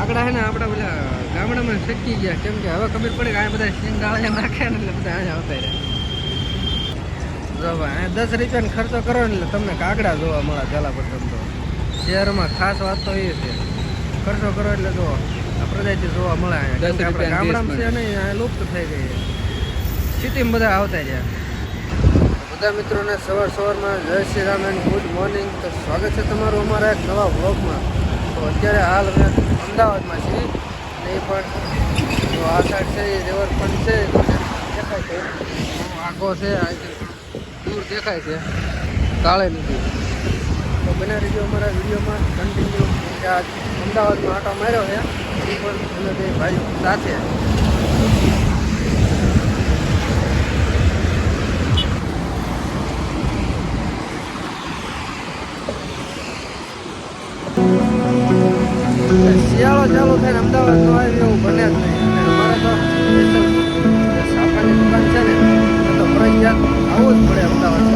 કાગડા છે ને આપણા પેલા ગામડામાં શકી ગયા. કેમ કે હવે ખબર પડે કે આ બધા સિંગ ડાળિયા નાખે ને એટલે બધા અહીંયા આવતા રહ્યા. જો ભાઈ દસ રૂપિયાનો ખર્ચો કરો ને એટલે તમને કાગડા જોવા મળે પહેલા પ્રથમ તો. શહેરમાં ખાસ વાત તો એ છે. ખર્ચો કરો એટલે જો આ પ્રજાતિ જોવા મળે આપણા ગામડામાં છે ને લુપ્ત થઈ ગઈ છે. સિટીમાં બધા આવતા રહ્યા. બધા મિત્રોને સવાર સવારમાં Jai Shri Ram and good morning તો સ્વાગત છે તમારું અમારા એક નવા વ્લોગમાં તો અત્યારે હાલ અમે અમદાવાદમાં છીએ અને એ પણ જો આ સાઈડ છે, એ રિવરફ્રન્ટ છે તમને દેખાય છે. બહુ છે, આ દૂર દેખાય છે, કાળે નદી તો બને રહીજો અમારા વિડીયોમાં કન્ટિન્યુ આ અમદાવાદમાં આટો માર્યો છે. એ પણ અમે બે ભાઈઓ સાથે શિયાળો ચાલુ થાય ને અમદાવાદ નો આવી એવું બને જ નહીં. અને અમારે તો સાપાની દુકાન છે ને, તો ફરજિયાત આવવું જ પડે અમદાવાદમાં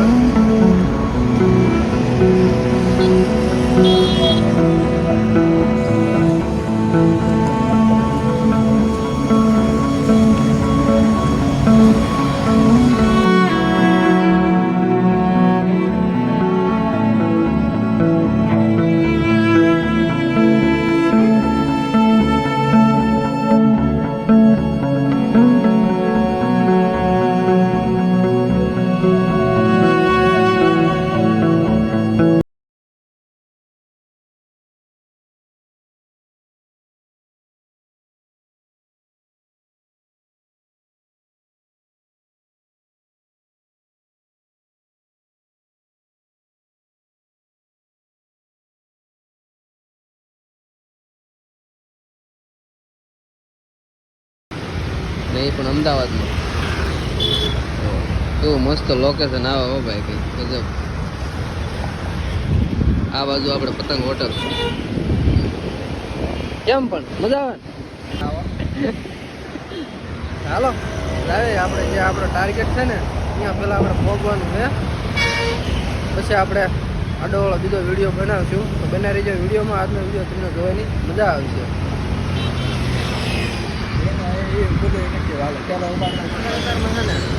ને એ પણ અમદાવાદમાં. તો કેવું મસ્ત લોકેશન આવે હો ભાઈ કંઈક ગજબ. આ બાજુ આપણે પતંગ હોટલ કેમ પણ? મજા આવે હાલો લાવે આપણે જે આપણો ટાર્ગેટ છે ને ત્યાં પહેલાં આપણે પહોંચવાનું છે. પછી આપણે આડોવાળો બીજો વીડિયો બનાવશું. તો બનાવી રહીજો વિડીયોમાં આજનો વીડિયો તમને જોવાની મજા આવશે.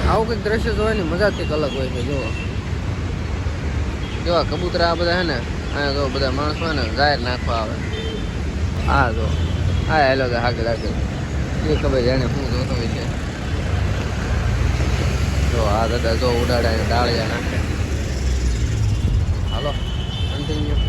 આવું કંઈક દ્રશ્ય જોવાની મજા કંઈક અલગ હોય છે, જુઓ. કેવા કબૂતરા આ બધા છે ને અહીંયા જો બધા માણસો ને, જાહેર નાખવા આવે. હા જો હા હેલો તો આગળ આગળ એ ખબર જાણે શું જોતો હોય છે. જો, આ દાદા જો ઉડાડે ડાળિયા નાખે. હાલો કન્ટિન્યુ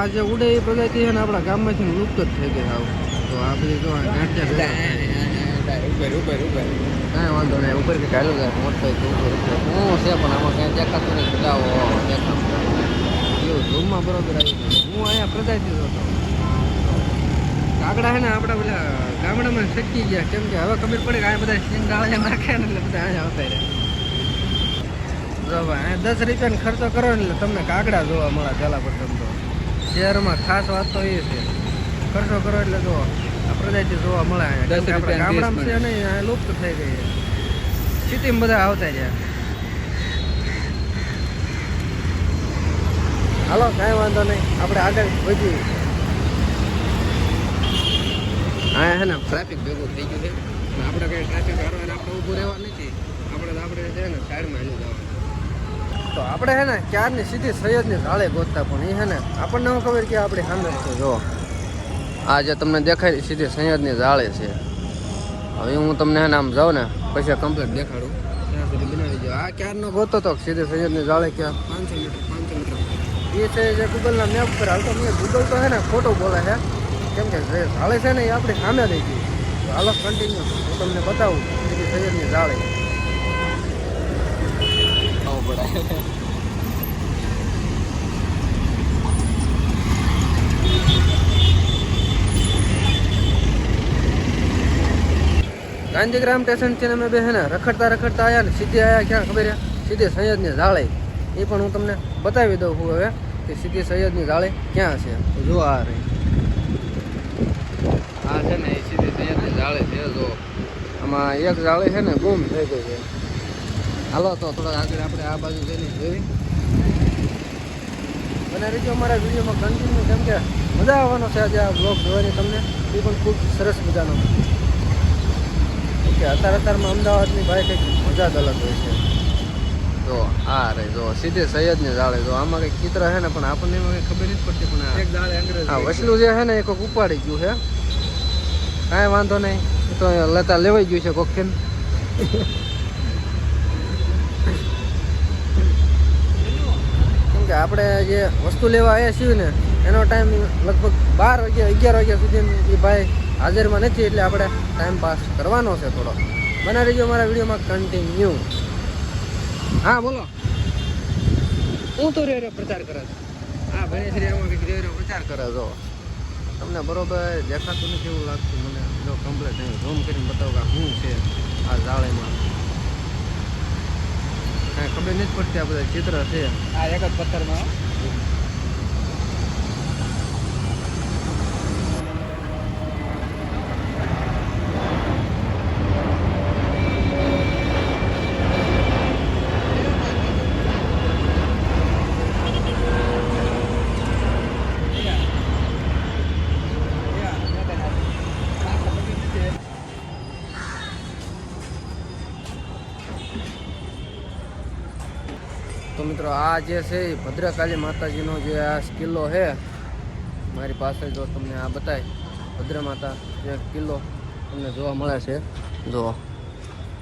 આ જે ઉડે એ પ્રજાતિ છે ને આપણા ગામમાંથી લુપ્ત જ થઈ ગઈ આવું. તો આ બધી જો કાંઈ વાંધો નહીં ઉપર કે કાઢો જાય મોટો હું છે પણ આમાં કાંઈ દેખાતું નહીં જાઓ દેખાતું એવું ધૂમમાં બરોબર આવી હું અહીંયા પ્રજાતિ હતો. કાગડા છે ને આપણા પેલા ગામડામાં શકી ગયા. કેમ કે હવે ખબર પડે કે આ બધા સિંગ ડાળિયા નાખે ને એટલે બધા અહીંયા આવતા રહ્યા. દસ રૂપિયાનો ખર્ચો કરો ને એટલે તમને કાગડા જોવા મળે પેલા પ્રથમ તો. શહેરમાં ખાસ વાત તો એ છે. ખર્ચો કરો એટલે જો આ પ્રજાતિ જોવા મળે આપણે ગામડામાં છે ને લુપ્ત થઈ ગઈ છે. સિટીમાં બધા આવતા રહ્યા હાલો કાંઈ વાંધો નહીં. આપણે આગળ વધીએ. હા હે ને ટ્રાફિક ભેગું થઈ ગયું છે. આપણે કઈ ટ્રાફિક હારવાને આપણે ઊભું રહેવા નથી. આપણે આપણે છે ને સાઈડમાં એનું જવાનું તો આપણે હે ને ક્યારની સીધી સૈયદની ઢાળે ગોતતા પણ એ હે ને આપણને શું ખબર કે આપણી સામે જ છે. જો આ જે તમને દેખાય છે, સીધી સૈયદની ઢાળે છે. હવે હું તમને હે ને આમ જાઉં ને પછી કમ્પ્લીટ દેખાડું. ત્યાં સુધી બનાવી દો આ ક્યારનો ગોતો તો સીધી સૈયદની ઢાળે ક્યાં પાંચસો મીટર પાંચસો મીટર. એ છે જે ગૂગલના મેપ પર હાલતો મેં ગૂગલ તો હે ને ખોટું બોલે છે. કેમ કે જે ઢાળે છે ને એ આપણી સામે રહી ગઈ તો હાલો કન્ટિન્યુ હું તમને બતાવું સીધી સૈયદની ઢાળે આવું પડે ગાંધીગ્રામ સ્ટેશન છે અમે બે છે ને રખડતા રખડતા આવ્યા ને સીધે આવ્યા ક્યાં ખબર સીધે સૈયદની જાળે એ પણ હું તમને બતાવી દઉં છું હવે કે સીધી સૈયદની જાળે ક્યાં છે. જો આ રહી. આ છે ને એ સીધી સૈયદની જાળે છે, જો. આમાં એક જાળે છે ને ગુમ થઈ ગઈ છે. હાલો તો થોડાક આગળ આપણે આ બાજુ જઈને જોઈ. અને રીજો અમારા વિડીયોમાં કન્ટિન્યુ કેમ કે મજા આવવાનો છે આજે આ બ્લોગ જોવાની તમને. એ પણ ખૂબ સરસ મજાનો. કે અત્યારે અત્યારમાં અમદાવાદની ભાઈ કંઈક મજા જ અલગ હોય છે. તો આ રે જો સીધે સૈયદને જાળે. જો આમાં કંઈક ચિત્ર છે ને પણ આપણને એમાં કંઈ ખબર નથી પડતી પણ એક દાળ અંગ્રેજ હા વસલું જે છે ને એ કોઈક ઉપાડી ગયું છે. કાંઈ વાંધો નહીં. તો લેતા લેવાઈ ગયું છે કોક કે આપણે જે વસ્તુ લેવા આવ્યા છીએ ને એનો ટાઈમ લગભગ બાર વાગ્યા અગિયાર વાગ્યા સુધી એ ભાઈ હાજરમાં નથી એટલે આપણે ટાઈમ પાસ કરવાનો છે થોડો. બના રહીજો મારા વિડીયોમાં કન્ટિન્યુ હા બોલો. હું તો રહ્યો પ્રચાર કરે છે. હા ભાઈ. આમાં કંઈક રહ્યો પ્રચાર કરે છો. તમને બરોબર દેખાતું નથી એવું લાગતું મને. જો કમ્પ્લેટ નહીં ઝૂમ કરીને બતાવો કે શું છે આ જાળીમાં. ખબર નથી પડતી આ બધા ચિત્ર છે. આ એક જ પથ્થરમાં. મિત્રો, આ જે છે એ ભદ્રકાળી માતાજીનો જે આ કિલ્લો છે, મારી પાસે જો તમને આ બતાય, ભદ્ર માતા જે કિલ્લો તમને જોવા મળે છે. જો,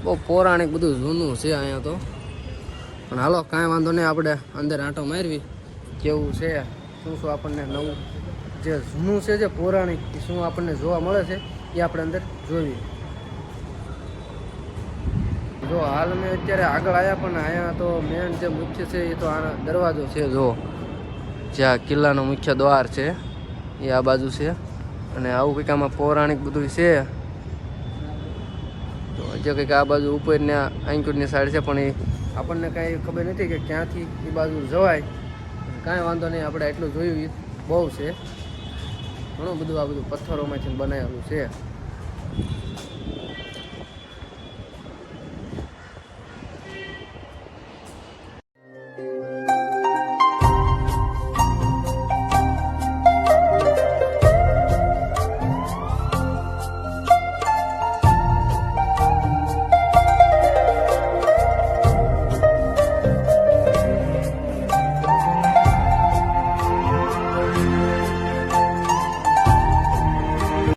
બહુ પૌરાણિક બધું જૂનું છે અહીંયા તો. પણ હાલો, કાંઈ વાંધો નહીં, આપણે અંદર આંટો મારવી, કેવું છે, શું શું આપણને નવું, જે જૂનું છે, જે પૌરાણિક શું આપણને જોવા મળે છે, એ આપણે અંદર જોઈએ જો હાલ મેં અત્યારે આગળ આવ્યા પણ અહીંયા તો મેન જે મુખ્ય છે એ તો આ દરવાજો છે, જો. જ્યાં કિલ્લાનો મુખ્ય દ્વાર છે, એ આ બાજુ છે. અને આવું કંઈક આમાં પૌરાણિક બધું છે. તો હજી કંઈક આ બાજુ ઉપર ને અંકુરની સાઈડ છે, પણ એ આપણને કાંઈ ખબર નથી કે ક્યાંથી એ બાજુ જવાય. કાંઈ વાંધો નહીં, આપણે એટલું જોયું બહુ છે. ઘણું બધું આ બધું પથ્થરોમાંથી બનાવેલું છે.